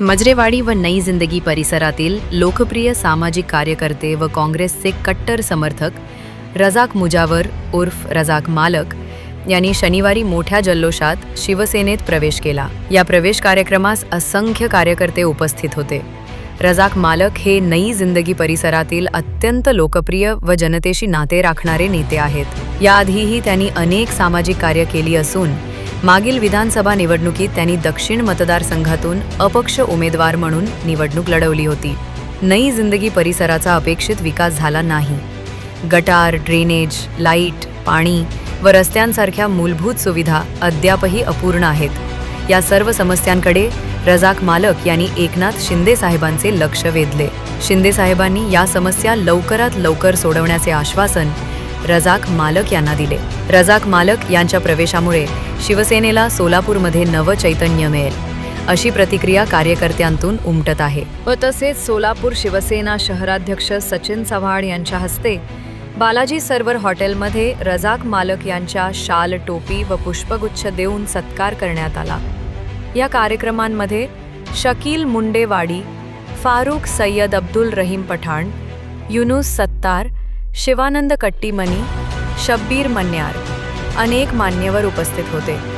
मजरेवाडी व नई जिंदगी परिसरातील लोकप्रिय सामाजिक कार्यकर्ते व काँग्रेसचे कट्टर समर्थक रजाक मुजावर उर्फ रजाक मालक यांनी शनिवारी मोठ्या जल्लोषात शिवसेनेत प्रवेश केला. या प्रवेश कार्यक्रमास असंख्य कार्यकर्ते उपस्थित होते. रजाक मालक हे नई जिंदगी परिसरातील अत्यंत लोकप्रिय व जनतेशी नाते राखणारे नेते आहेत. याआधीही त्यांनी अनेक सामाजिक कार्य केली असून मागील विधानसभा निवडणुकीत त्यांनी दक्षिण मतदारसंघातून अपक्ष उमेदवार म्हणून निवडणूक लढवली होती. नई जिंदगी परिसराचा अपेक्षित विकास झाला नाही. गटार ड्रेनेज लाइट पाणी व रस्त्यांसारख्या मूलभूत सुविधा अद्यापही अपूर्ण आहेत. या सर्व समस्यांकडे रजाक मालक यांनी एकनाथ शिंदे साहेबांचे लक्ष वेधले. शिंदे साहेबांनी या समस्या लवकरात लवकर सोडवण्याचे आश्वासन रजाक मालक यांना दिले. रजाक मालक यांच्या प्रवेशामुळे शिवसेनेला सोलापूरमध्ये नवं चैतन्य मिळेल. अशी प्रतिक्रिया कार्यकर्त्यांतून उमटत आहे. व तसेच सोलापूर शिवसेना शहराध्यक्ष सचिन चव्हाण यांच्या हस्ते बालाजी सर्वर हॉटेलमध्ये रजाक मालक यांच्या शाल टोपी व पुष्पगुच्छ देऊन सत्कार करण्यात आला. या कार्यक्रमांमध्ये शकील मुंडेवाडी फारूक सय्यद अब्दुल रहीम पठाण युनुस सत्तार शिवानंद कट्टीमनी शब्बीर मन्यार अनेक मान्यवर उपस्थित होते.